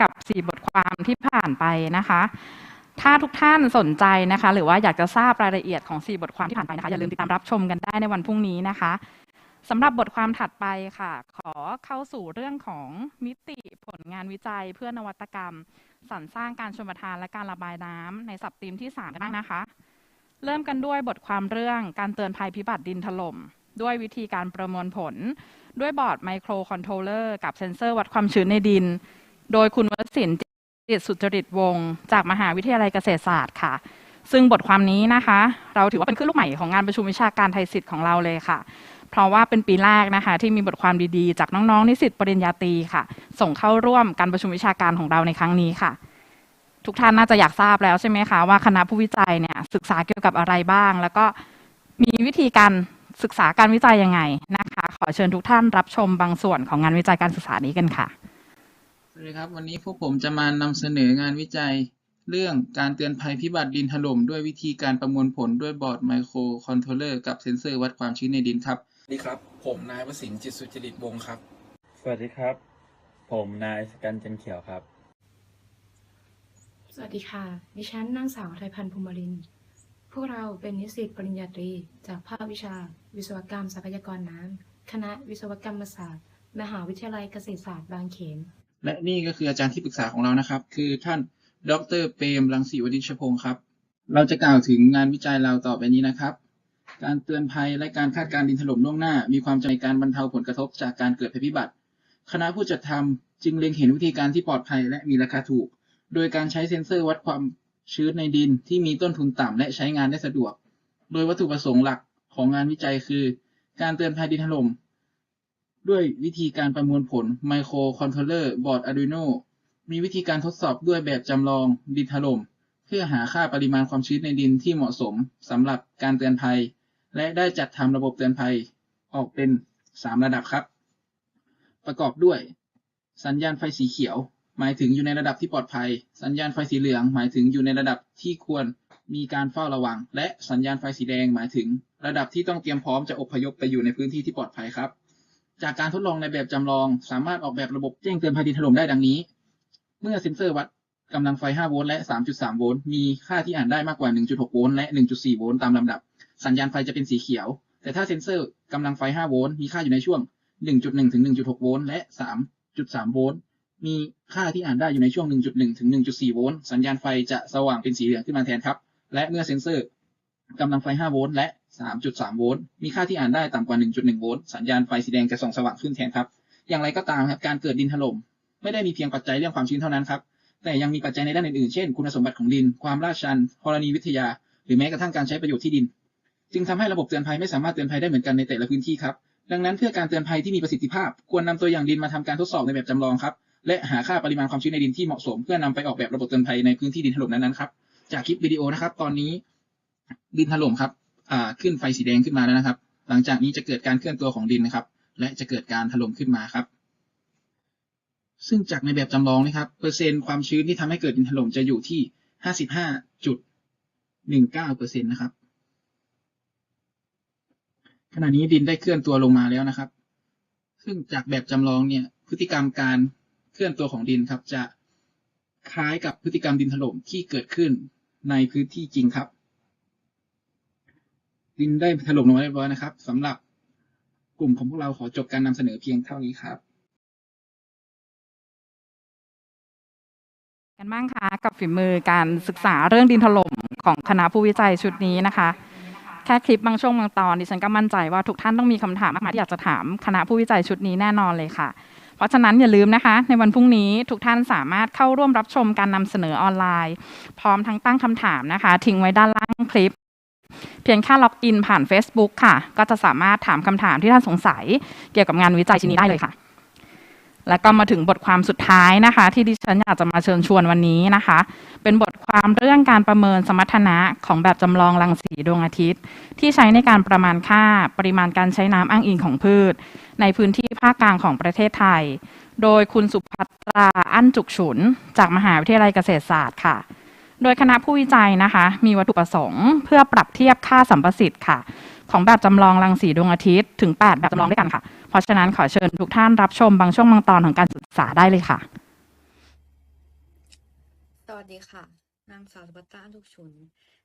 กับสี่บทความที่ผ่านไปนะคะ ถ้าทุกท่านสนใจนะคะ หรือว่าอยากจะทราบรายละเอียดของสี่บทความที่ผ่านไปนะคะอย่าลืมติดตามรับชมกันได้ในวันพรุ่งนี้นะคะสำหรับบทความถัดไปค่ะ ขอเข้าสู่เรื่องของมิติผลงานวิจัยเพื่อนวัตกรรม สรรสร้างการชมประทานและการระบายน้ำในสับธีมที่3กันบ้างนะคะ เริ่มกันด้วยบทความเรื่องการเตือนภัยพิบัติดินถล่ม ด้วยวิธีการประมวลผล ด้วยบอร์ดไมโครคอนโทรลเลอร์กับเซ็นเซอร์วัดความชื้นในดิน โดยคุณวสินจิตสุจริตวงศ์จากมหาวิทยาลัยเกษตรศาสตร์ค่ะ ซึ่งบทความนี้นะคะ เราถือว่าเป็นขึ้นลูกใหม่ของงานประชุมวิชาการไทยศิษย์ของเราเลยค่ะ เพราะว่าเป็นปีแรกนะคะ ที่มีบทความดีๆ จากน้องๆนิสิตปริญญาตรีค่ะ ส่งเข้าร่วมการประชุมวิชาการของเราในครั้งนี้ค่ะ ทุกท่านน่าจะอยากทราบแล้วใช่ไหมคะว่าคณะผู้วิจัยเนี่ยศึกษาเกี่ยวกับอะไรบ้าง แล้วก็มีวิธีการศึกษาการวิจัยยังไงนะคะ ขอเชิญทุกท่านรับชมบางส่วนของงานวิจัยการศึกษานี้กันค่ะ วัสดีครับ วันนี้พวกผมจะมานำเสนองานวิจัย เรื่องการเตือนภัยพิบัติดินถล่มด้วยวิธีการประมวลผลด้วยบอร์ดไมโครคอนโทรลเลอร์กับเซ็นเซอร์วัดความชื้นในดินครับสวัสดีครับ ผมนายวสินทร์จิตสุจริตวงศ์ครับ สวัสดีครับ ผมนายสกันจันเขียวครับ สวัสดีค่ะ ดิฉันนางสาวไทยพันธ์ภูมิรินทร์พวกเราเป็นนิสิตปริญญาตรี จากภาควิชา วิศวกรรมทรัพยากรน้ำคณะวิศวกรรมศาสตร์ มหาวิทยาลัยเกษตรศาสตร์บางเขน และนี่ก็คืออาจารย์ที่ปรึกษาของเรานะครับ คือท่านดรเปรมรังสีวดิชพงศ์ครับ เราจะกล่าวถึงงานวิจัยเราต่อไปนี้นะครับ การเตือนภัยและการคาดการณ์ดินถล่มล่วงหน้า มีความจำเป็นในการบรรเทาผลกระทบจากการเกิดภัยพิบัติ คณะผู้จัดทำจึงเล็งเห็นวิธีการที่ปลอดภัยและมีราคาถูก โดยการใช้เซ็นเซอร์วัดความชื้นในดินที่มีต้นทุนต่ำและใช้งานได้สะดวก โดยวัตถุประสงค์หลักของงานวิจัยคือ การเตือนภัยดินถล่ม ด้วยวิธีการประมวลผล Micro Controller Board Arduino มีวิธีการทดสอบด้วยแบบจำลองดินถล่ม เพื่อหาค่าปริมาณความชื้นในดินที่เหมาะสมสำหรับการเตือนภัย และได้จัดทำระบบเตือนภัยออกเป็น 3 ระดับครับ ประกอบด้วย สัญญาณไฟสีเขียว หมายถึงอยู่ในระดับที่ปลอดภัย สัญญาณไฟสีเหลือง หมายถึงอยู่ในระดับที่ควรมีการเฝ้าระวัง และสัญญาณไฟสีแดงหมายถึง ระดับที่ต้องเตรียมพร้อมจะอพยพไปอยู่ในพื้นที่ที่ปลอดภัยครับ จากการทดลองในแบบจำลอง สามารถออกแบบระบบแจ้งเตือนภัยดินถล่มได้ดังนี้ เมื่อเซ็นเซอร์วัดกำลังไฟ 5 โวลต์และ 3.3 โวลต์ มีค่าที่อ่านได้มากกว่า 1.6 โวลต์และ 1.4 โวลต์ตามลำดับ สัญญาณไฟจะเป็นสีเขียว แต่ถ้าเซ็นเซอร์กำลังไฟ 5 โวลต์ มีค่าอยู่ในช่วง 1.1 ถึง 1.6 โวลต์ และ 3.3 โวลต์ มีค่าที่อ่านได้อยู่ในช่วง 1.1 ถึง 1.4 โวลต์ สัญญาณไฟจะสว่างเป็นสีเหลืองขึ้นมาแทนครับ และเมื่อเซ็นเซอร์กำลังไฟ 5 โวลต์ และ3.3 โวลต์ มีค่าที่อ่านได้ต่ำกว่า 1.1 โวลต์ สัญญาณไฟสีแดงจะส่องสว่างขึ้นแทนครับ อย่างไรก็ตามครับ การเกิดดินถล่มไม่ได้มีเพียงปัจจัยเรื่องความชื้นเท่านั้นครับ แต่ยังมีปัจจัยในด้านอื่นๆ เช่น คุณสมบัติของดิน ความลาดชันธรณีวิทยา หรือแม้กระทั่งการใช้ประโยชน์ที่ดิน จึงทำให้ระบบเตือนภัยไม่สามารถเตือนภัยได้เหมือนกันในแต่ละพื้นที่ครับ ดังนั้นเพื่อการเตือนภัยที่มีประสิทธิภาพ ควรนำตัวอย่างดินมาทำการทดสอบในแบบจำลองครับ และหาค่าปริมาณความชื้นในดินที่เหมาะสม เพื่อนำไปออกแบบระบบเตือนภัยในพื้นที่ดินถล่มนั้นๆครับ จากคลิปวิดีโอนะครับ ตอนนี้ ดินถล่มครับ ขึ้นไฟสีแดงขึ้นมาแล้วนะครับ หลังจากนี้จะเกิดการเคลื่อนตัวของดินนะครับ และจะเกิดการถล่มขึ้นมาครับ ซึ่งจากในแบบจำลองนะครับ เปอร์เซ็นต์ความชื้นที่ทำให้เกิดดินถล่มจะอยู่ที่ห้าสิบห้าจุดหนึ่งเก้าเปอร์เซ็นต์นะครับ ขณะนี้ดินได้เคลื่อนตัวลงมาแล้วนะครับ ซึ่งจากแบบจำลองเนี่ย พฤติกรรมการเคลื่อนตัวของดินครับ จะคล้ายกับพฤติกรรมดินถล่มที่เกิดขึ้นในพื้นที่จริงครับ ดินได้ถล่มลงมาเรียบร้อยนะครับสำหรับกลุ่มของพวกเราขอจบการนำเสนอเพียงเท่านี้ครับ กันบ้างคะกับฝีมือการศึกษาเรื่องดินถล่มของคณะผู้วิจัยชุดนี้นะคะ แค่คลิปบางช่วงบางตอนดิฉันก็มั่นใจว่าทุกท่านต้องมีคำถามมากมายที่อยากจะถามคณะผู้วิจัยชุดนี้แน่นอนเลยค่ะ เพราะฉะนั้นอย่าลืมนะคะ ในวันพรุ่งนี้ทุกท่านสามารถเข้าร่วมรับชมการนำเสนอออนไลน์ พร้อมทั้งตั้งคำถามนะคะ ทิ้งไว้ด้านล่างคลิป เพียงแค่ล็อกอินผ่าน Facebook ค่ะ ก็จะสามารถถามคำถามที่ท่านสงสัย เกี่ยวกับงานวิจัยชิ้นนี้ได้เลยค่ะ แล้วก็มาถึงบทความสุดท้ายนะคะ ที่ดิฉันอยากจะมาเชิญชวนวันนี้นะคะ เป็นบทความเรื่องการประเมินสมรรถนะของแบบจำลองรังสีดวงอาทิตย์ ที่ใช้ในการประมาณค่าปริมาณการใช้น้ำอ้างอิงของพืช ในพื้นที่ภาคกลางของประเทศไทย โดยคุณสุภัตราอั้นจุกฉุน จากมหาวิทยาลัยเกษตรศาสตร์ค่ะ โดยคณะผู้วิจัยนะคะ มีวัตถุประสงค์ เพื่อปรับเทียบค่าสัมประสิทธิ์ค่ะ ของแบบจำลองรังสีดวงอาทิตย์ถึง 8 แบบจำลองด้วยกันค่ะ เพราะฉะนั้นขอเชิญทุกท่านรับชมบางช่วงบางตอนของการศึกษาได้เลยค่ะ สวัสดีค่ะ นางสาวสุภัตตาอันทุกชุน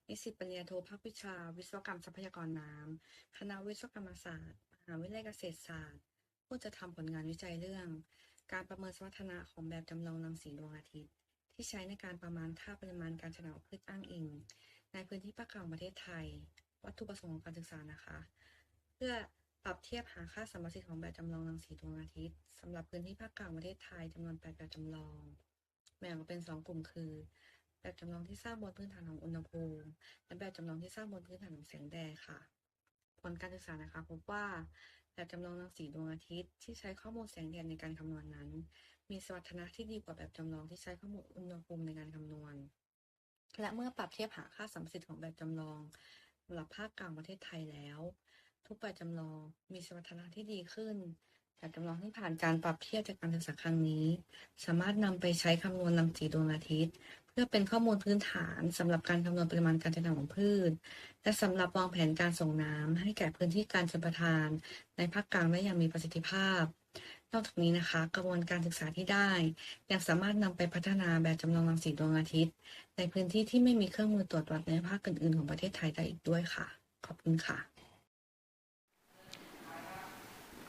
นิสิตปริญญาโทภาควิชา วิศวกรรมทรัพยากรน้ำคณะวิศวกรรมศาสตร์ มหาวิทยาลัยเกษตรศาสตร์ ผู้จะทำผลงานวิจัยเรื่อง การประเมินสมรรถนะของแบบจำลองรังสีดวงอาทิตย์ ที่ใช้ในการประมาณค่าปริมาณการเฉลี่ยของพืชอ้างอิง ในพื้นที่ภาคกลางประเทศไทย วัตถุประสงค์ของการศึกษานะคะ เพื่อปรับเทียบหาค่าสมประสิทธิ์ของแบบจำลองรังสีดวงอาทิตย์สำหรับพื้นที่ภาคกลางประเทศไทยจำนวน 8 แบบจำลอง แบ่งออกเป็น 2 กลุ่มคือ แบบจำลองที่สร้างบนพื้นฐานของอุณหภูมิ และแบบจำลองที่สร้างบนพื้นฐานของแสงแดดค่ะ ผลการศึกษานะคะพบว่า แบบจำลองรังสีดวงอาทิตย์ ที่ใช้ข้อมูลแสงแดดในการคำนวณนั้น มีสมรรถนะที่ดีกว่าแบบจำลองที่ใช้ข้อมูลอุณหภูมิในการคำนวณ และเมื่อปรับเทียบหาค่าสัมประสิทธิ์ของแบบจำลองสำหรับภาคกลางประเทศไทยแล้ว ทุกแบบจำลองมีสมรรถนะที่ดีขึ้นแบบจำลองที่ผ่านการปรับเทียบจากการศึกษาครั้งนี้ สามารถนำไปใช้คำนวณรังสีดวงอาทิตย์ เพื่อเป็นข้อมูลพื้นฐานสำหรับการคำนวณปริมาณการใช้น้ำของพืช และสำหรับวางแผนการส่งน้ำให้แก่พื้นที่การชลประทาน ในภาคกลางได้อย่างมีประสิทธิภาพ นอกจากนี้นะคะ กระบวนการศึกษาที่ได้ ยังสามารถนำไปพัฒนาแบบจำลองรังสีดวงอาทิตย์ ในพื้นที่ที่ไม่มีเครื่องมือตรวจวัดในภาคอื่นๆ ของประเทศไทยได้อีกด้วยค่ะ ขอบคุณค่ะ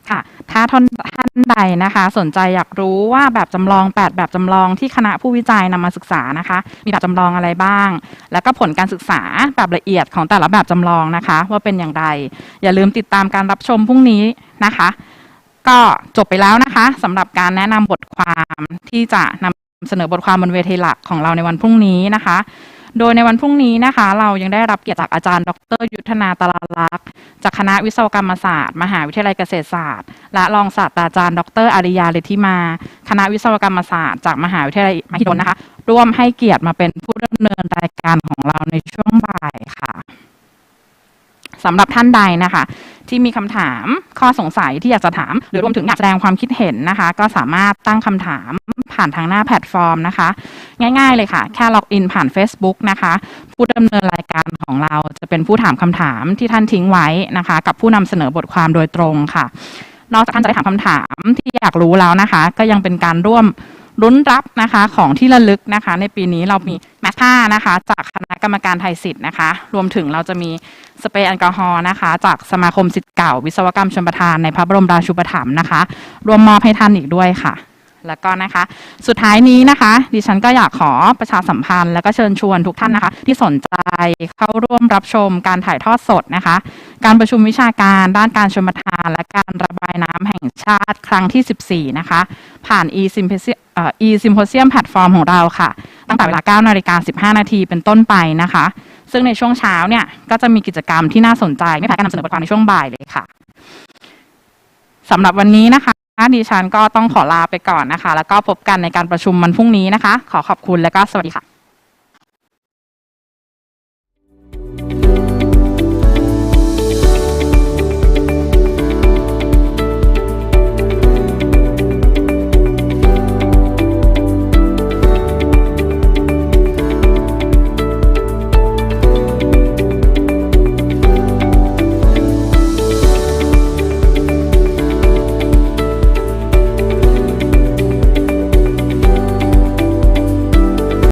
ค่ะถ้าท่านท่า นใดนะคะ สนใจอยากรู้ว่าแบบจำลอง 8 แบบจำลองที่คณะผู้วิจัยนำมาศึกษานะคะ มีแบบจำลองอะไรบ้าง แล้วก็ผลการศึกษาแบบละเอียดของแต่ละแบบจำลองนะคะ ว่าเป็นอย่างไร อย่าลืมติดตามการรับชมพรุ่งนี้นะคะ ก็จบไปแล้วนะคะสำหรับการแนะนำบทความที่จะนำเสนอบทความบนเวทีหลักของเราในวันพรุ่งนี้นะคะ โดยในวันพรุ่งนี้นะคะ เรายังได้รับเกียรติจากอาจารย์ ดร ยุทธนาตลาลักษณ์จากคณะวิศวกรรมศาสตร์ มหาวิทยาลัยเกษตรศาสตร์ และรองศาสตราจารย์ ดรอาริยาเลธิมา คณะวิศวกรรมศาสตร์จากมหาวิทยาลัยมหิดลนะคะ ร่วมให้เกียรติมาเป็นผู้ดำเนินรายการของเราในช่วงบ่ายค่ะสำหรับท่านใดนะคะ ที่มีคำถามข้อสงสัยที่อยากจะถาม หรือรวมถึงอยากแสดงความคิดเห็นนะคะ ก็สามารถตั้งคำถามผ่านทางหน้าแพลตฟอร์มนะคะ ง่ายๆเลยค่ะ แค่ล็อกอินผ่าน Facebook นะคะ ผู้ดำเนินรายการของเราจะเป็นผู้ถามคำถามที่ท่านทิ้งไว้นะคะ กับผู้นำเสนอบทความโดยตรงค่ะ นอกจากท่านจะได้ถามคำถามที่อยากรู้แล้วนะคะ ก็ยังเป็นการร่วมรุ้นรับนะคะของที่ระลึกนะคะ ในปีนี้เรามี ถ้านะคะ จากคณะกรรมการไทยสิทธิ์นะคะ รวมถึงเราจะมีสเปรย์แอลกอฮอล์นะคะ จากสมาคมสิทธิ์เก่า วิศวกรรมชนประทานในพระบรมราชูปถัมภ์นะคะ รวมมอบให้ท่านอีกด้วยค่ะ แล้วก็นะคะ สุดท้ายนี้นะคะ ดิฉันก็อยากขอประชาสัมพันธ์ และก็เชิญชวนทุกท่านนะคะ ที่สนใจเข้าร่วมรับชมการถ่ายทอดสดนะคะ การประชุมวิชาการด้านการชลประทาน และการระบายน้ำแห่งชาติครั้งที่ 14 นะคะ ผ่าน e-symposium e-symposium แพลตฟอร์มของเราค่ะ ตั้งแต่เวลา9นาฬิกา15 นาทีเป็นต้นไปนะคะ ซึ่งในช่วงเช้าเนี่ยก็จะมีกิจกรรมที่น่าสนใจ ไม่แพ้การนำเสนอบทความในช่วงบ่ายเลยค่ะสำหรับวันนี้นะคะดิฉันก็ต้องขอลาไปก่อนนะคะ แล้วก็พบกันในการประชุมมันพรุ่งนี้นะคะ ขอขอบคุณและก็สวัสดีค่ะ